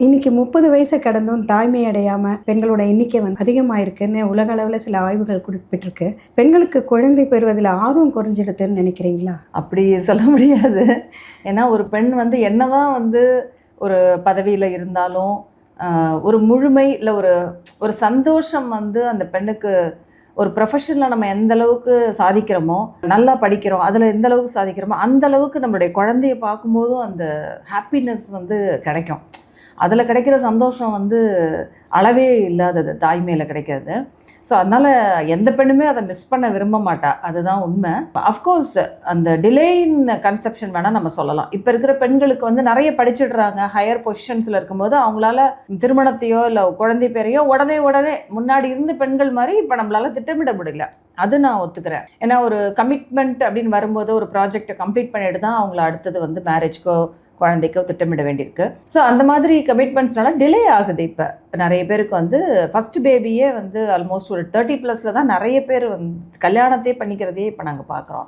இன்னைக்கு முப்பது வயசை கடந்தும் தாய்மை அடையாம பெண்களோட எண்ணிக்கை வந்து அதிகமாயிருக்குன்னு உலக அளவில் சில ஆய்வுகள் குறிப்பிட்டிருக்கு. பெண்களுக்கு குழந்தை பெறுவதில் ஆர்வம் குறைஞ்சிடுதுன்னு நினைக்கிறீங்களா? அப்படி சொல்ல முடியாது. ஏன்னா ஒரு பெண் வந்து என்னதான் வந்து ஒரு பதவியில் இருந்தாலும் ஒரு முழுமை இல்லை ஒரு ஒரு சந்தோஷம் வந்து அந்த பெண்ணுக்கு ஒரு ப்ரொஃபஷனில் நம்ம எந்த அளவுக்கு சாதிக்கிறோமோ நல்லா படிக்கிறோம் அதில் எந்த அளவுக்கு சாதிக்கிறோமோ அந்த அளவுக்கு நம்மளுடைய குழந்தைய பார்க்கும்போதும் அந்த ஹாப்பினஸ் வந்து கிடைக்கும். அதில் கிடைக்கிற சந்தோஷம் வந்து அளவே இல்லாதது தாய்மையில் கிடைக்கிறது. ஸோ அதனால் எந்த பெண்ணுமே அதை மிஸ் பண்ண விரும்ப மாட்டா. அதுதான் உண்மை. அஃப்கோர்ஸ் அந்த டிலேயின் கன்செப்ஷன் வேணால் நம்ம சொல்லலாம். இப்போ இருக்கிற பெண்களுக்கு வந்து நிறைய படிச்சிடுறாங்க. ஹையர் பொசிஷன்ஸில் இருக்கும்போது அவங்களால திருமணத்தையோ இல்லை குழந்தை பேரையோ உடனே உடனே முன்னாடி இருந்து பெண்கள் மாதிரி இப்போ நம்மளால திட்டமிட முடியல. அது நான் ஒத்துக்கிறேன். ஏன்னா ஒரு கமிட்மெண்ட் அப்படின்னு வரும்போது ஒரு ப்ராஜெக்டை கம்ப்ளீட் பண்ணிட்டு தான் அவங்கள அடுத்தது வந்து மேரேஜ்க்கோ குழந்தைக்கோ திட்டமிட வேண்டியிருக்கு. ஸோ அந்த மாதிரி கமிட்மெண்ட்ஸ்னால டிலே ஆகுது இப்போ. நிறைய பேருக்கு வந்து ஃபஸ்ட் பேபியே வந்து ஆல்மோஸ்ட் ஒரு தேர்ட்டி ப்ளஸில் தான் நிறைய பேர் வந்து கல்யாணத்தையே பண்ணிக்கிறதையே இப்போ நாங்கள் பார்க்குறோம்